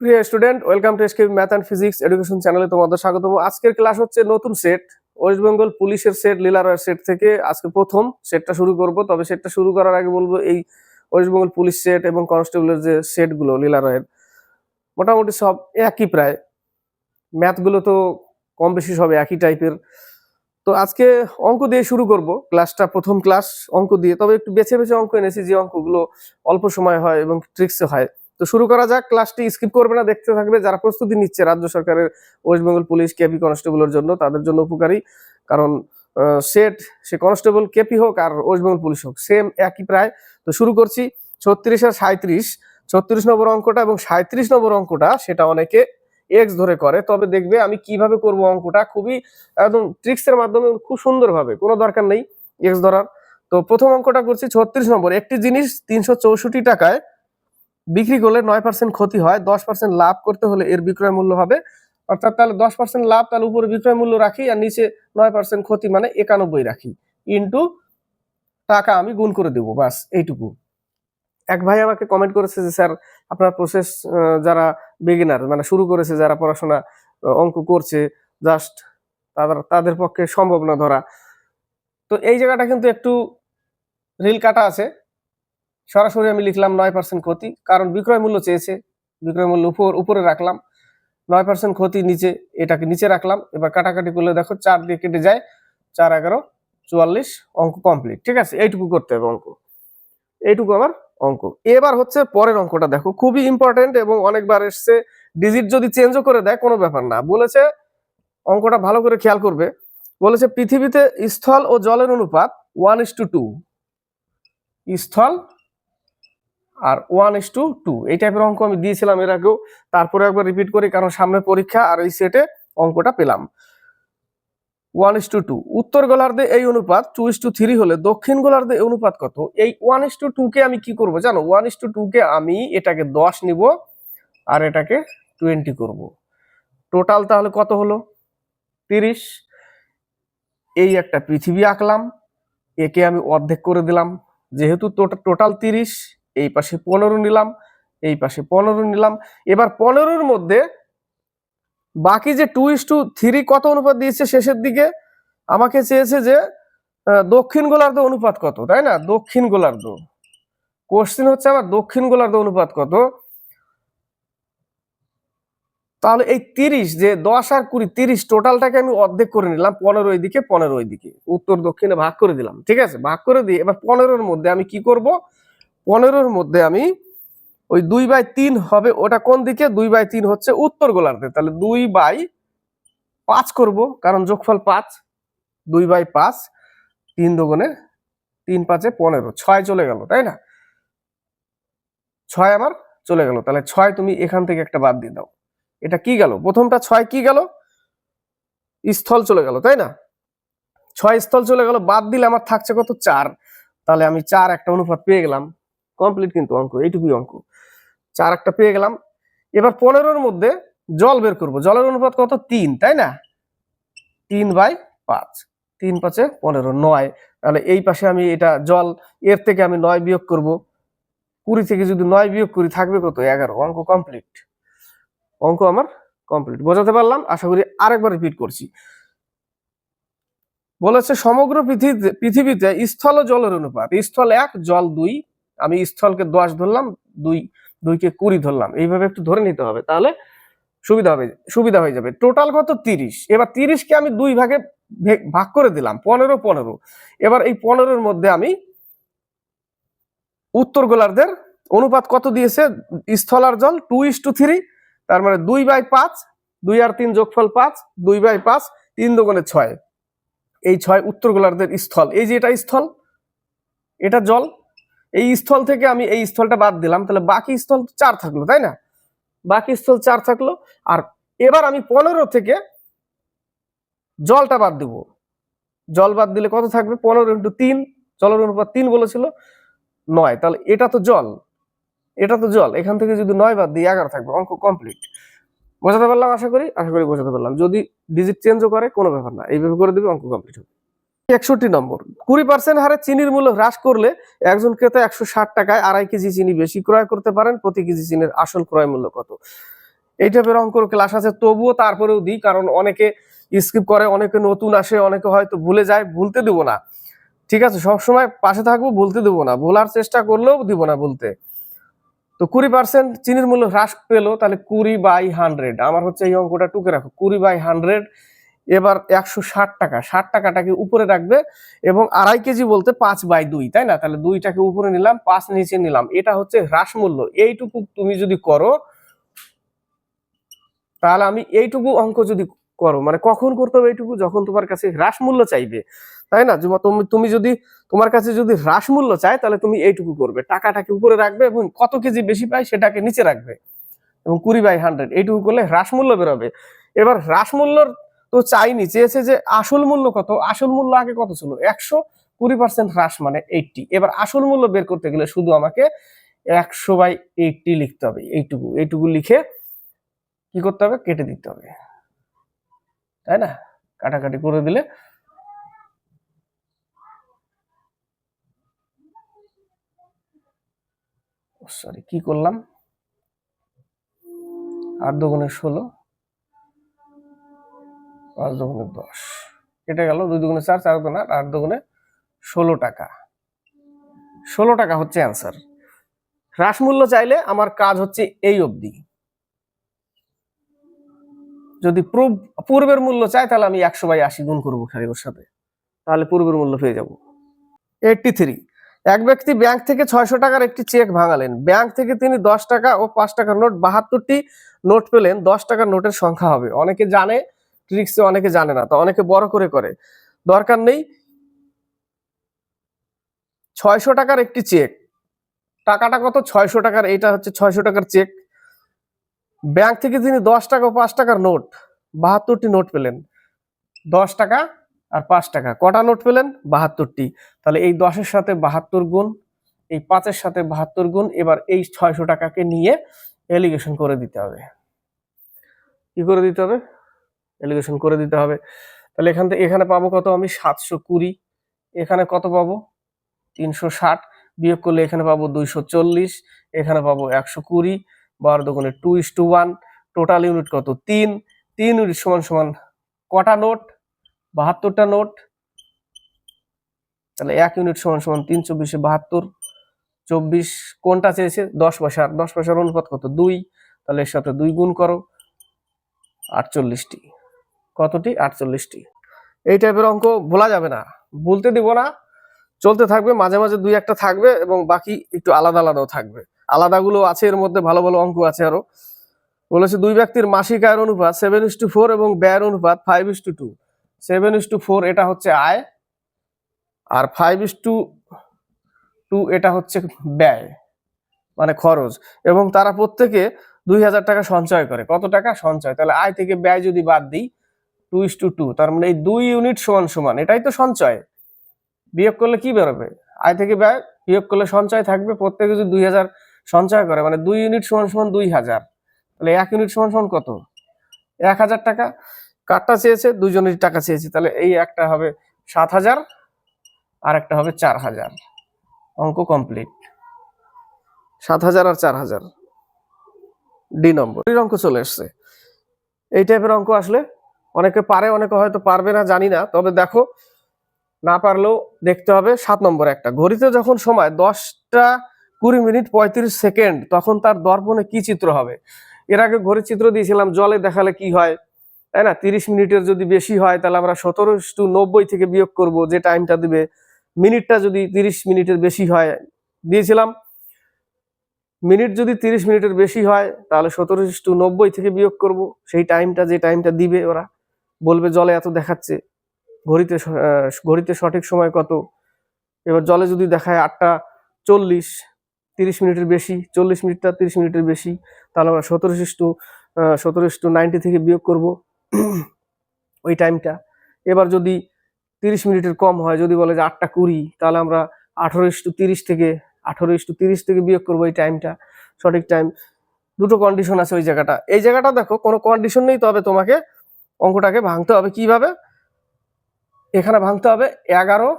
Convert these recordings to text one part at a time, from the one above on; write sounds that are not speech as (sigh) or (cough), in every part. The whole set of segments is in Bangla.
প্রিয় student, welcome to SK math and physics education চ্যানেলে তোমাদের স্বাগতম। আজকের ক্লাস হচ্ছে নতুন সেট, ওয়েস্ট বেঙ্গল পুলিশের সেট, লীলারয়ের সেট থেকে আজকে প্রথম সেটটা শুরু করব। তবে সেটটা শুরু করার আগে বলব এই ওয়েস্ট বেঙ্গল পুলিশ সেট এবং কনস্টেবলের যে সেটগুলো, লীলারয়ের, মোটামুটি সব একই প্রায়। ম্যাথগুলো তো কম বেশি সব একই টাইপের। তো আজকে অঙ্ক দিয়ে শুরু করব, ক্লাসটা প্রথম ক্লাস অঙ্ক দিয়ে। তবে একটু বেছে বেছে অঙ্ক এনেছি যে অঙ্কগুলো অল্প সময় হয় এবং ট্রিক্সে হয়। তো শুরু করা যাক। ক্লাসটি স্কিপ করবে না, দেখতে থাকবে যারা প্রস্তুতি নিচ্ছে রাজ্য সরকারের ওয়েস্ট বেঙ্গল পুলিশ কেপি কনস্টেবলের জন্য, তাদের জন্য উপকারী। কারণ সেট সে কনস্টেবল কেপি হোক আর ওয়েস্ট বেঙ্গল পুলিশ হোক সেম একই প্রায়। তো শুরু করছি। ছত্রিশ আর সাঁত্রিশ ছত্রিশ নম্বর অঙ্কটা এবং সাঁত্রিশ নম্বর অঙ্কটা, সেটা অনেকে এক্স ধরে করে। তবে দেখবে আমি কীভাবে করব অঙ্কটা, খুবই একদম ট্রিক্সের মাধ্যমে খুব সুন্দরভাবে, কোনো দরকার নেই এক্স ধরার। তো প্রথম অঙ্কটা করছি, ছত্রিশ নম্বর। একটি জিনিস তিনশো চৌষট্টি টাকায় বিক্রি করলে নয় পার্সেন্ট ক্ষতি হয়, দশ পার্সেন্ট লাভ করতে হলে এর বিক্রয় মূল্য হবে। অর্থাৎ তাহলে দশ পার্সেন্ট লাভ, তাহলে উপরে বিক্রয় মূল্য রাখি আর নিচে নয় পার্সেন্ট ক্ষতি মানে একানব্বই রাখি। ইন্টু টাকা আমি গুণ করে দেবো বাস এইটুকু। এক ভাই আমাকে কমেন্ট করেছে যে, স্যার, আপনার প্রসেস যারা বিগিনার মানে শুরু করেছে, যারা পড়াশোনা অঙ্ক করছে জাস্ট তাদের তাদের পক্ষে সম্ভব না ধরা। তো এই জায়গাটা কিন্তু একটু রিল কাটা আছে। সরাসরি আমি লিখলাম নয় পার্সেন্ট ক্ষতি। কারণ বিক্রয় মূল্য চেয়েছে, বিক্রয় মূল্য উপর, উপরে রাখলাম। নয় পার্সেন্ট ক্ষতি নিচে, এটাকে নিচে রাখলাম। এবার কাটাকাটি করলে দেখো চার দিয়ে কেটে যায়, চার এগারো চুয়াল্লিশ অঙ্ক কমপ্লিট ঠিক আছে? এইটুকু করতে হবে অঙ্ক। এইটুকু আমার অঙ্ক। এবার হচ্ছে পরের অঙ্কটা দেখো। খুবই ইম্পর্টেন্ট এবং অনেকবার এসছে। ডিজিট যদি চেঞ্জও করে দেয়, কোনো ব্যাপার না। বলেছে, অঙ্কটা ভালো করে খেয়াল করবে। বলেছে, পৃথিবীতে স্থল ও জলের অনুপাত ওয়ান ইস টু টু স্থল আর ওয়ান ইস টু টু এই টাইপের অঙ্ক আমি দিয়েছিলাম এর আগেও, তারপরে একবার রিপিট করি, কারণ সামনে পরীক্ষা আর এই সেটে অঙ্কটা পেলাম। ওয়ান ইস টু টু উত্তর গোলার্ধে এই অনুপাত টু ইস টু থ্রি হলে দক্ষিণ গোলার্ধে অনুপাত কত? এই ওয়ান ইস টু টু কে আমি কি করব জানো? ওয়ান ইস টু টু কে আমি এটাকে দশ নিব আর এটাকে টোয়েন্টি করব। টোটাল তাহলে কত হলো? তিরিশ। এই একটা পৃথিবী আঁকলাম। একে আমি অর্ধেক করে দিলাম। যেহেতু টোটাল তিরিশ এই পাশে পনেরো নিলাম, এই পাশে পনেরো নিলাম। এবার পনেরোর মধ্যে বাকি যে টু ইস টু থ্রি কত অনুপাত দিয়েছে শেষের দিকে? আমাকে চেয়েছে যে দক্ষিণ গোলার্ধ অনুপাত কত, তাই না? দক্ষিণ গোলার্ধ। কোশ্চিন হচ্ছে আমার দক্ষিণ গোলার্ধ অনুপাত কত? তাহলে এই তিরিশ, যে দশ আর কুড়ি, তিরিশ টোটালটাকে আমি অর্ধেক করে নিলাম, পনেরো ওই দিকে পনেরো ওই দিকে উত্তর দক্ষিণে ভাগ করে দিলাম, ঠিক আছে? ভাগ করে দিয়ে এবার পনেরোর মধ্যে আমি কি করব? পনেরোর মধ্যে আমি ওই দুই বাই তিন হবে, ওটা কোন দিকে? দুই বাই তিন হচ্ছে উত্তর গোলার্ধে। তাহলে দুই বাই পাঁচ করব, কারণ যোগফল পাঁচ, দুই বাই পাঁচ, তিন দোগুণে তিন পাঁচে পনেরো। ছয় চলে গেল, তাই না? ছয় আমার চলে গেল, তাহলে ছয় তুমি এখান থেকে একটা বাদ দিয়ে দাও। এটা কি গেল? প্রথমটা ছয় কি গেল? স্থল চলে গেল, তাই না? ছয় স্থল চলে গেল, বাদ দিলে আমার থাকছে কত? চার। তাহলে আমি চার একটা অনুপাত পেয়ে গেলাম। কমপ্লিট কিন্তু অঙ্ক, এইটুকুই অঙ্ক। চার একটা পেয়ে গেলাম। এবার পনেরোর মধ্যে জল বের করব। জলের অনুপাত কত? তিন, তাই না? তিন বাই পাঁচ। তিন পাঁচে পনেরো, নয়। তাহলে এই পাশে আমি এটা জল, এর থেকে আমি নয় বিয়োগ করব। কুড়ি থেকে যদি নয় বিয়োগ করি, থাকবে কত? এগারো। অঙ্ক কমপ্লিট অঙ্ক আমার কমপ্লিট বোঝাতে পারলাম? আশা করি আরেকবার রিপিট করছি। বলেছে সমগ্র পৃথিবীতে স্থল জলের অনুপাত। স্থল এক, জল দুই আমি স্থলকে দশ ধরলাম, দুই, দুইকে কুড়ি ধরলাম। এইভাবে একটু ধরে নিতে হবে, তাহলে সুবিধা হবে, সুবিধা হয়ে যাবে। টোটাল কত? তিরিশ। এবার তিরিশকে আমি দুই ভাগে ভাগ করে দিলাম, পনেরো পনেরো। এবার এই পনেরোর মধ্যে আমি উত্তর গোলার্ধের অনুপাত কত দিয়েছে? স্থল আর জল টু ইস টু থ্রি তার মানে দুই বাই পাঁচ, দুই আর তিন যোগফল পাঁচ, দুই বাই পাঁচ, তিন দোকানে ছয়। এই ছয় উত্তর গোলার্ধের স্থল। এই যে এটা স্থল, এটা জল এই স্থল থেকে আমি এই স্থলটা বাদ দিলাম, তাহলে বাকি স্থল চার থাকল, তাই না? বাকি স্থল চার থাকল, আর এবার আমি পনেরো থেকে জলটা বাদ দিব। জল বাদ দিলে কত থাকবে? পনেরো ইন্টু তিন, জলের অনুপাত তিন বলেছিল, নয়। তাহলে এটা তো জল, এটা তো জল। এখান থেকে যদি নয় বাদ দিই এগারো থাকবে, অঙ্ক কমপ্লিট বোঝাতে পারলাম আশা করি? আশা করি বোঝাতে পারলাম। যদি ডিজিট চেঞ্জও করে, কোনো ব্যাপার না। এইভাবে করে দেবে, অঙ্ক কমপ্লিট হবে। একষট্টি নম্বর। কুড়ি পার্সেন্ট হারে চিনির মূল্য হ্রাস করলে একজন ক্রেতা একশো ষাট টাকায় আড়াই কেজি চিনি বেশি ক্রয় করতে পারেন। প্রতি কেজি চিনির আসল ক্রয় মূল্য কত? এই টাইপের অঙ্কর ক্লাস আছে, তবুও তারপরেও দিই, কারণ অনেকে স্কিপ করে, অনেকে নতুন আসে, অনেকে হয়তো ভুলে যায়, ভুলতে দেবো না। ঠিক আছে, সবসময় পাশে থাকব, ভুলতে দেবো না। ভোলার চেষ্টা করলেও দিব না বলতে তো কুড়ি পার্সেন্ট চিনির মূল্য হ্রাস পেল, তাহলে কুড়ি বাই হান্ড্রেড আমার হচ্ছে এই অঙ্কটা টুকে রাখো। কুড়ি বাই হান্ড্রেড এবার একশো ষাট টাকা। ষাট টাকাটাকে উপরে রাখবে এবং আড়াই কেজি বলতে পাঁচ বাই দুই, তাই না? তাহলে দুইটাকে উপরে নিলাম, পাঁচ নিচে নিলাম। এটা হচ্ছে হ্রাস মূল্য। এইটুকু তুমি যদি করো, তাহলে আমি এইটুকু অঙ্ক যদি করো মানে কখন করতে হবে এইটুকু? যখন তোমার কাছে হ্রাস মূল্য চাইবে, তাই না? তুমি- তুমি যদি, তোমার কাছে যদি হ্রাস মূল্য চাই তাহলে তুমি এইটুকু করবে। টাকাটাকে উপরে রাখবে এবং কত কেজি বেশি পায় সেটাকে নিচে রাখবে এবং কুড়ি বাই হান্ড্রেড। এইটুকু করলে হ্রাস মূল্য বেরোবে। এবার হ্রাস মূল্যর তো চাইনি, চেয়েছে যে আসল মূল্য কত? আসল মূল্য আগে কত ছিল? একশো কুড়ি পার্সেন্ট হ্রাস মানে এইটটি এবার আসল মূল্য বের করতে গেলে শুধু আমাকে একশো বাই এইটটি লিখতে হবে। এইটুকু এইটুকু লিখে কি করতে হবে? কেটে দিতে হবে। তাই না? কাটাকাটি করে দিলে সরি কি করলাম? আট দুগুণে ষোলো। পাঁচ দুগুণে দশ। কেটে গেল দুই দুগুণে চার চার দুগুণে আট দুগুণে ষোলো টাকা। ষোলো টাকা হচ্ছে অ্যান্সার হ্রাস মূল্য চাইলে আমার কাজ হচ্ছে এই অবধি। যদি পূর্ব- পূর্বের মূল্য চাই, তাহলে আমি একশো বাই আশি গুণ করব ওর সাথে। তাহলে পূর্বের মূল্য পেয়ে যাব। এইটটি থ্রি এক ব্যক্তি ব্যাংক থেকে ছয়শো টাকার একটি চেক ভাঙালেন। ব্যাংক থেকে তিনি দশ টাকা ও পাঁচ টাকার নোট বাহাত্তরটি নোট পেলেন। দশ টাকার নোটের সংখ্যা হবে। অনেকে জানে ট্রিক্সে অনেকে জানে না, তো অনেকে বড় করে করে। দরকার নেই ছয়শো টাকার একটি চেক। টাকাটা কত? ছয়শো টাকার, এইটা হচ্ছে ছয়শো টাকার চেক। ব্যাংক থেকে তিনি দশ টাকা ও পাঁচ টাকার নোট, বাহাত্তরটি নোট পেলেন। দশ টাকা আর পাঁচ টাকা, কটা নোট পেলেন? বাহাত্তরটি। তাহলে এই দশের সাথে বাহাত্তর গুণ, এই পাঁচের সাথে বাহাত্তর গুণ, এবার এই ছয়শো টাকাকে নিয়ে এলিগেশন করে দিতে হবে। কি করে দিতে হবে? এলিগেশন করে দিতে হবে। তাহলে এখান থেকে, এখানে পাবো কত আমি? সাতশো কুড়ি। এখানে কত পাবো? তিনশো ষাট। বিয়োগ করলে এখানে পাবো দুইশো চল্লিশ। এখানে পাবো একশো কুড়ি। বারো দোকানে two is to one total unit কত? তিন। তিন ইউনিট সমান সমান কটা নোট? বাহাত্তরটা নোট। তাহলে এক ইউনিট সমান সমান তিন চব্বিশে বাহাত্তর। চব্বিশ কোনটা চেয়েছে? দশ পয়সার দশ পয়সার অনুপাত কত? দুই। তাহলে এর সাথে দুই গুণ করো। আটচল্লিশটি। কতটি? আটচল্লিশটি। এই টাইপের অঙ্ক ভোলা যাবে না। বলতে দিব না। চলতে থাকবে, মাঝে মাঝে দুই একটা থাকবে এবং বাকি একটু আলাদা আলাদাও থাকবে। আলাদাগুলো আছে, এর মধ্যে ভালো ভালো অঙ্ক আছে আরও। বলেছে দুই ব্যক্তির মাসিক আয়ের অনুপাত সেভেন ইস টু ফোর এবং ব্যয়ের অনুপাত five is to two seven is to four এটা হচ্ছে আয়, আর ফাইভ ইস টু টু এটা হচ্ছে ব্যয় মানে খরচ। এবং তারা প্রত্যেকে দুই হাজার টাকা সঞ্চয় করে। কত টাকা? সঞ্চয়। তাহলে আয় থেকে ব্যয় যদি বাদ দিই টু ইস টু টু তার মানে এই দুই ইউনিট সমান সমান, এটাই তো সঞ্চয়। বিয়োগ করলে কি বেরোবে? আয় থেকে ব্যয়, বিয়োগ করলে সঞ্চয় থাকবে, প্রত্যেকে যদি দুই হাজার সঞ্চয় করে মানে দুই ইউনিট সমান সমান দুই হাজার, তাহলে এক ইউনিট সমান সমান কত? এক হাজার টাকা। কারটা চেয়েছে? দুজনের টাকা চেয়েছে, তাহলে এই একটা হবে সাত হাজার, আর একটা হবে চার হাজার। অঙ্ক কমপ্লিট সাত হাজার আর চার হাজার। ডি নম্বর অঙ্ক চলে এসছে। এই টাইপের অঙ্ক আসলে অনেকে পারে, অনেকে হয়তো পারবে না, জানি না। তবে দেখো, না পারলেও দেখতে হবে সাত নম্বর একটা। ঘড়িতে যখন সময় দশটা কুড়ি মিনিট পঁয়ত্রিশ সেকেন্ড, তখন তার দর্পণে কি চিত্র হবে? এর আগে ঘড়ির চিত্র দিয়েছিলাম, জলে দেখালে কি হয়? তাই না? তিরিশ মিনিটের যদি বেশি হয়, তাহলে আমরা সতেরো টু নব্বই থেকে বিয়োগ করব, যে টাইমটা দিবে। মিনিটটা যদি তিরিশ মিনিটের বেশি হয়, দিয়েছিলাম। মিনিট যদি তিরিশ মিনিটের বেশি হয়, তাহলে সতেরো টু নব্বই থেকে বিয়োগ করব। সেই টাইমটা, যে টাইমটা দিবে ওরা। বলবে জলে এত দেখাচ্ছে, ঘড়িতে ঘড়িতে সঠিক সময় কত? এবার জলে যদি দেখায় আটটা চল্লিশ, তিরিশ মিনিটের বেশি, চল্লিশ মিনিটটা তিরিশ মিনিটের বেশি, তাহলে আমরা সতেরো টু সতেরো টু নাইনটি থেকে বিয়োগ করব (clears throat) ওই টাইমটা এবার যদি তিরিশ মিনিটের কম হয়, যদি বলে যে আটটা কুড়ি, তাহলে আমরা আঠারো টু তিরিশ থেকে, আঠারো টু তিরিশ থেকে বিয়োগ করব এই টাইমটা সঠিক টাইম দুটো কন্ডিশন আছে ওই জায়গাটা। এই জায়গাটা দেখো, কোনো কন্ডিশন নেই তবে তোমাকে অঙ্কটাকে ভাঙতে হবে কীভাবে? এখানে ভাঙতে হবে এগারো।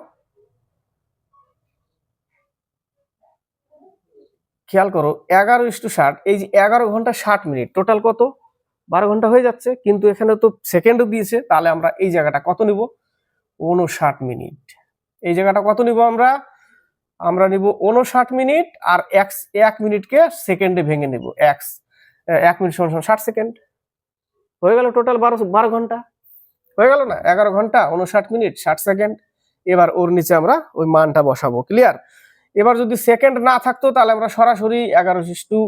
খেয়াল করো, এগারো ইস্টু ষাট, এই যে এগারো ঘণ্টা ষাট মিনিট, টোটাল কত? বারো ঘণ্টা হয়ে যাচ্ছে, কিন্তু এখানে তো সেকেন্ড দিয়েছে, তাহলে আমরা এই জায়গাটা কত নিব? উনষাট মিনিট। এই জায়গাটা কত নিব আমরা? আমরা নিব উনষাট মিনিট, আর এক এক মিনিটকে সেকেন্ডে ভেঙে নিব এক্স এক মিনিট সমান ষাট সেকেন্ড। হয়ে গেল টোটাল বারো বারো ঘণ্টা। হয়ে গেল না? এগারো ঘণ্টা উনষাট মিনিট, ষাট সেকেন্ড। এবার ওর নিচে আমরা ওই মানটা বসাবো ক্লিয়ার এবার যদি সেকেন্ড না থাকতো, তাহলে আমরা সরাসরি এগারো টু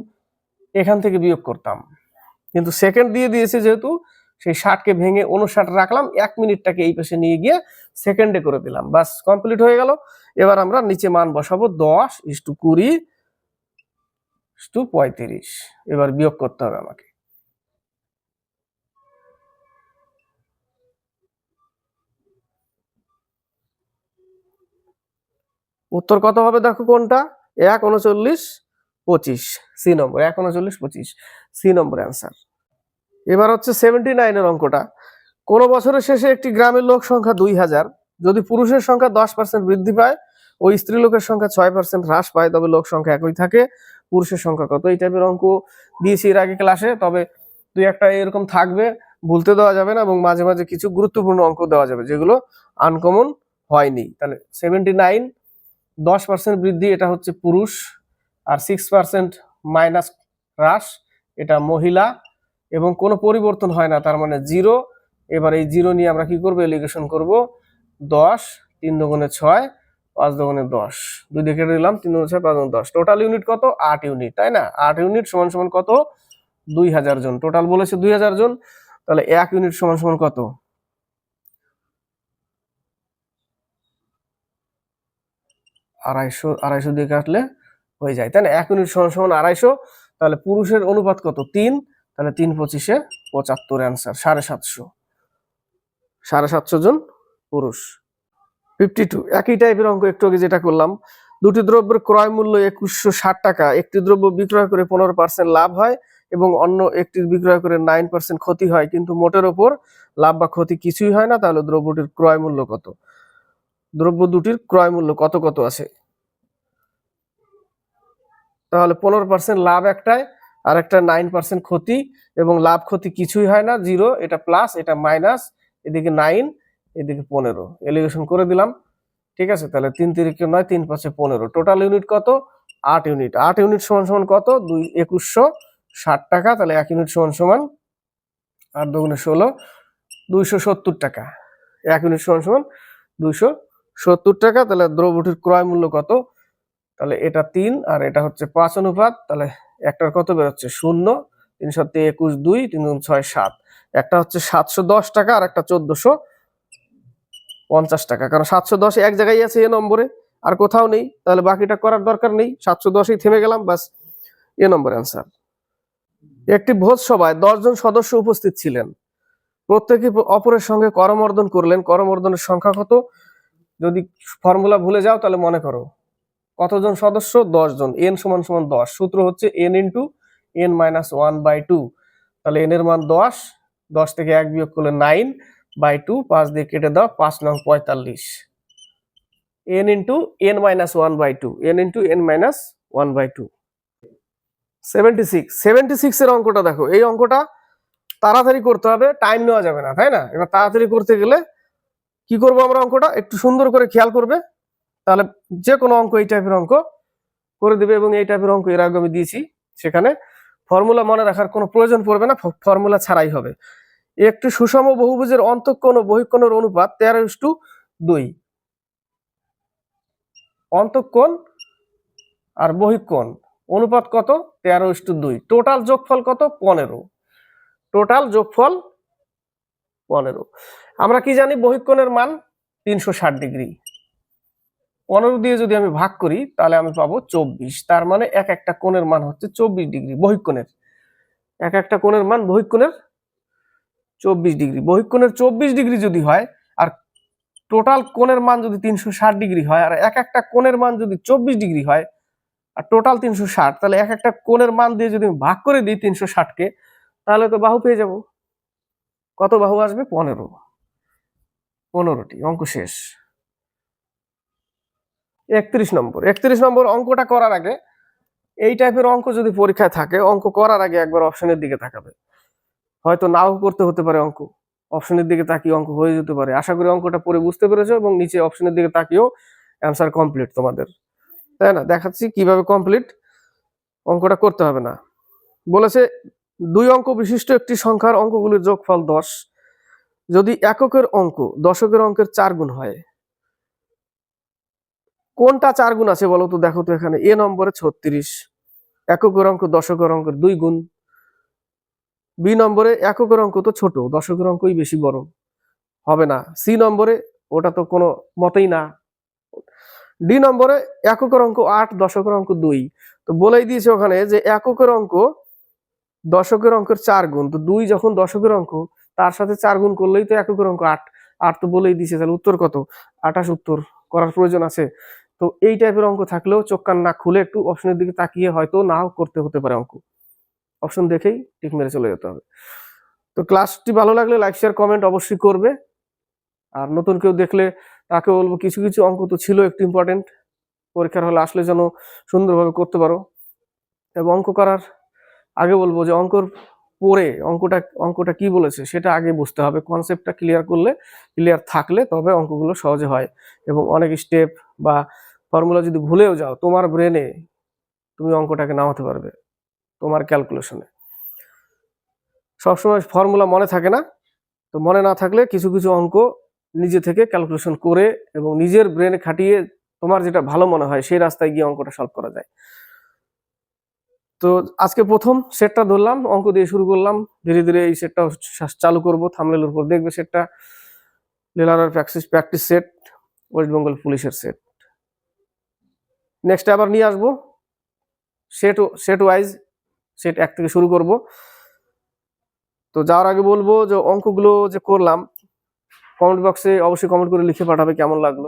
এখান থেকে বিয়োগ করতাম। কিন্তু সেকেন্ড দিয়ে দিয়েছে যেহেতু, সেই ষাটকে ভেঙে উনষাট রাখলাম, এক মিনিটটাকে এই পাশে নিয়ে গিয়ে সেকেন্ডে করে দিলাম। বাস কমপ্লিট হয়ে গেল। এবার আমরা নিচে মান বসাবো, দশ ইস টু কুড়ি টু পঁয়ত্রিশ। এবার বিয়োগ করতে হবে আমাকে। উত্তর কত হবে দেখো কোনটা? এক উনচল্লিশ পঁচিশ। সি নম্বর এক উনচল্লিশ পঁচিশ। সি নম্বর অ্যান্সার এবার হচ্ছে সেভেন্টি নাইনের অঙ্কটা। কোন বছরের শেষে একটি গ্রামের লোক সংখ্যা দুই হাজার। যদি পুরুষের সংখ্যা দশ পার্সেন্ট বৃদ্ধি পায় ওই স্ত্রী লোকের সংখ্যা ছয় পার্সেন্ট হ্রাস পায়, তবে লোক সংখ্যা একই থাকে। পুরুষের সংখ্যা কত? এই টাইপের অঙ্ক দিয়েছি এর আগে ক্লাসে তবে দুই একটা এরকম থাকবে, ভুলতে দেওয়া যাবে না এবং মাঝে মাঝে কিছু গুরুত্বপূর্ণ অঙ্ক দেওয়া যাবে যেগুলো আনকমন হয়নি। তাহলে সেভেন্টি নাইন দশ পার্সেন্ট বৃদ্ধি, এটা হচ্ছে পুরুষ, আর সিক্স পার্সেন্ট মাইনাস হ্রাস, এটা মহিলা, এবং কোনো পরিবর্তন হয় না, তার মানে জিরো এবার এই জিরো নিয়ে আমরা কি করব? এলিগেশন করব। দশ, তিন দোকানে ছয়, পাঁচ দোকানে দশ। দুই দিকে দিলাম, তিন দোকানে ছয়, পাঁচ দোকানে দশ। টোটাল ইউনিট কত? আট ইউনিট তাই না? আট ইউনিট সমান সমান কত? দুই হাজার জন। টোটাল বলেছে দুই হাজার জন। তাহলে এক ইউনিট সমান সমান কত? আড়াইশো আড়াইশো দিয়ে কাটলে হয়ে যায়। তাই না এক ইউনিট সমান সমান আড়াইশো, তাহলে পুরুষের অনুপাত কত? তিন, তাহলে তিন পঁচিশে পঁচাত্তর অ্যান্সার সাড়ে সাতশো। সাড়ে সাতশো জন পুরুষ। ফিফটি টু একই টাইপের অঙ্ক একটু আগে যেটা করলাম। দুটি দ্রব্যের ক্রয় মূল্য একুশশো ষাট টাকা। একটি দ্রব্য বিক্রয় করে পনেরো পার্সেন্ট লাভ হয় এবং অন্য একটি বিক্রয় করে নাইন পার্সেন্ট ক্ষতি হয়। কিন্তু মোটের ওপর লাভ বা ক্ষতি কিছুই হয় না। তাহলে দ্রব্যটির ক্রয় মূল্য কত? দ্রব্য দুটির ক্রয় মূল্য কত কত আছে? তাহলে পনেরো পার্সেন্ট লাভ একটায় আর একটা নাইন পার্সেন্ট ক্ষতি, এবং লাভ ক্ষতি কিছুই হয় না জিরো এটা প্লাস এটা মাইনাস এদিকে নাইন এদিকে পনেরো। এলিগেশন করে দিলাম, ঠিক আছে? তাহলে তিন তিরিকে নয়, তিন পাঁচে পনেরো। টোটাল ইউনিট কত? আট ইউনিট আট ইউনিট সমান সমান কত? দুই, একুশশো ষাট টাকা, তাহলে এক ইউনিট সমান সমান আট দুগুণে ষোলো, দুইশো সত্তর টাকা। এক ইউনিট সমান সমান দুইশো সত্তর টাকা, তাহলে দ্রব্যটির ক্রয় মূল্য কত? তাহলে এটা তিন, আর এটা হচ্ছে পাঁচ অনুপাত, তাহলে একটার কত বেরোচ্ছে? শূন্য তিন সাতে একুশ দুই, তিন ছয় সাত। একটা হচ্ছে সাতশো দশ টাকা, আর একটা চোদ্দশো পঞ্চাশ টাকা। কারণ সাতশো দশ এক জায়গায় আছে এ নম্বরে, আর কোথাও নেই। তাহলে বাকিটা করার দরকার নেই। সাতশো দশেই থেমে গেলাম বাস এ নম্বর অ্যান্সার একটি ভোজ সভায় দশজন সদস্য উপস্থিত ছিলেন। প্রত্যেকে অপরের সঙ্গে করমর্দন করলেন। করমর্দনের সংখ্যা কত? যদি ফর্মুলা ভুলে যাও তাহলে মনে করো, কতজন সদস্য? দশ জন এন সমান সমান দশ। সূত্র হচ্ছে N into N minus one by two তাহলে এন এর মান দশ দশ থেকে এক বিয়োগ করলে নাইন বাই টু পাঁচ দিয়ে কেটে দাও, পাঁচ নং পঁয়তাল্লিশ। N into N minus one by two N into N minus one by two seventy six seventy six এর অঙ্কটা দেখো। এই অঙ্কটা তাড়াতাড়ি করতে হবে। টাইম নেওয়া যাবে না, তাই না? এবার তাড়াতাড়ি করতে গেলে কি করব আমরা অঙ্কটা? একটু সুন্দর করে খেয়াল করবে। তাহলে যে কোনো অঙ্ক এই টাইপের অঙ্ক করে দেবে এবং এই টাইপের অঙ্ক এর আগে আমি দিয়েছি সেখানে। ফর্মুলা মনে রাখার কোনো প্রয়োজন পড়বে না ফর্মুলা ছাড়াই হবে। একটি সুষম বহুভুজের অন্তঃকোণ ও বহিঃকোণের অনুপাত তেরো টু দুই। অন্তঃকোণ আর বহিকোণ। অনুপাত কত? তেরো টু দুই। টোটাল যোগফল কত? পনেরো। টোটাল যোগফল পনেরো। আমরা কি জানি বহিঃকোণের মান তিনশো ষাট ডিগ্রি। পনেরো দিয়ে যদি আমি ভাগ করি, তাহলে আমি পাবো চব্বিশ। তার মানে এক একটা কোণের মান হচ্ছে চব্বিশ ডিগ্রি বহিঃকোণের। এক একটা কোণের মান বহিঃকোণের চব্বিশ ডিগ্রি। বহিঃকোণের চব্বিশ ডিগ্রি যদি হয়, আর টোটাল কোণের মান যদি তিনশো ষাট ডিগ্রি হয়, আর এক একটা কোণের মান যদি চব্বিশ ডিগ্রি হয়, আর টোটাল তিনশো ষাট, তাহলে এক একটা কোণের মান দিয়ে যদি আমি ভাগ করে দিই তিনশো ষাটকে, তাহলে তো বাহু পেয়ে যাব। কত বাহু আসবে? পনেরো। পনেরোটি, অঙ্ক শেষ। একত্রিশ নম্বর একত্রিশ নম্বর অঙ্কটা করার আগে এই টাইপের অঙ্ক যদি পরীক্ষায় থাকে, অঙ্ক করার আগে একবার অপশনের দিকে তাকাবে। হয়তো নাও করতে হতে পারে অঙ্ক অপশনের দিকে তাকিয়ে অঙ্ক হয়ে যেতে পারে। আশা করি অঙ্কটা পড়ে বুঝতে পেরেছ এবং নিচে অপশনের দিকে তাকিয়েও অ্যান্সার কমপ্লিট তোমাদের। তাই না? দেখাচ্ছি কীভাবে কমপ্লিট অঙ্কটা করতে হবে না। বলেছে, দুই অঙ্ক বিশিষ্ট একটি সংখ্যার অঙ্কগুলির যোগফল দশ। যদি এককের অঙ্ক দশকের অঙ্কের চার গুণ হয়, কোনটা চার গুণ আছে বলো তো? দেখো তো এখানে এ নম্বরে ছত্রিশ, এককের অঙ্ক দশকের অঙ্কের দুই গুণ, বি নম্বরে এককের অঙ্ক তো ছোট, দশকের অঙ্কই বেশি বড়, হবে না। সি নম্বরে ওটা তো কোনো মতেই না। ডি নম্বরে এককের অঙ্ক আট, দশকের অঙ্ক দুই, তো বলেই দিয়েছে ওখানে যে এককের অঙ্ক দশকের অঙ্কের চার গুণ, তো দুই যখন দশকের অঙ্ক তার সাথে চার গুণ করলেই তো এককের অঙ্ক, আট আট তো বলেই দিয়েছে তাহলে উত্তর কত? আঠাশ উত্তর করার প্রয়োজন আছে। তো এই টাইপের অঙ্ক থাকলেও চোখ কান না খুলে একটু অপশনের দিকে তাকিয়ে হয়তো নাও করতে হতে পারে অঙ্ক। অপশন দেখেই ঠিক মেরে চলে যেতে হবে। তো ক্লাসটি ভালো লাগলে লাইক শেয়ার কমেন্ট অবশ্যই করবে। আর নতুন কেউ দেখলে তাকে বলব, কিছু কিছু অঙ্ক তো ছিল একটু ইম্পর্টেন্ট পরীক্ষার হলে আসলে যেন সুন্দরভাবে করতে পারো। এবং অঙ্ক করার, আগে বলব যে অঙ্কর পরে অঙ্কটা অঙ্কটা কি বলেছে সেটা আগে বুঝতে হবে। কনসেপ্টটা ক্লিয়ার করলে ক্লিয়ার থাকলে তবে অঙ্কগুলো সহজে হয়। এবং অনেক স্টেপ বা ফর্মুলা যদি ভুলেও যাও, তোমার ব্রেনে তুমি অঙ্কটাকে নামাতে পারবে, তোমার ক্যালকুলেশনে সবসময় ফর্মুলা মনে থাকে না, তো মনে না থাকলে কিছু কিছু অঙ্ক নিজে থেকে ক্যালকুলেশন করে এবং নিজের ব্রেনে খাটিয়ে তোমার যেটা ভালো মনে হয়, সেই রাস্তায় গিয়ে অঙ্কটা সলভ করা যায়। তো আজকে প্রথম সেটটা ধরলাম, অঙ্ক দিয়ে শুরু করলাম, ধীরে ধীরে এই সেটটা চালু করব থামলের উপর। দেখবে সেটটা লেলারের practice practice set West Bengal পুলিশের সেট নেক্সট আবার নিয়ে আসব সেট সেট ওয়াইজ সেট এক থেকে শুরু করব। তো যাওয়ার আগে বলব যে অঙ্কগুলো যে করলাম কমেন্ট বক্সে অবশ্যই কমেন্ট করে লিখে পাঠাবে কেমন লাগল।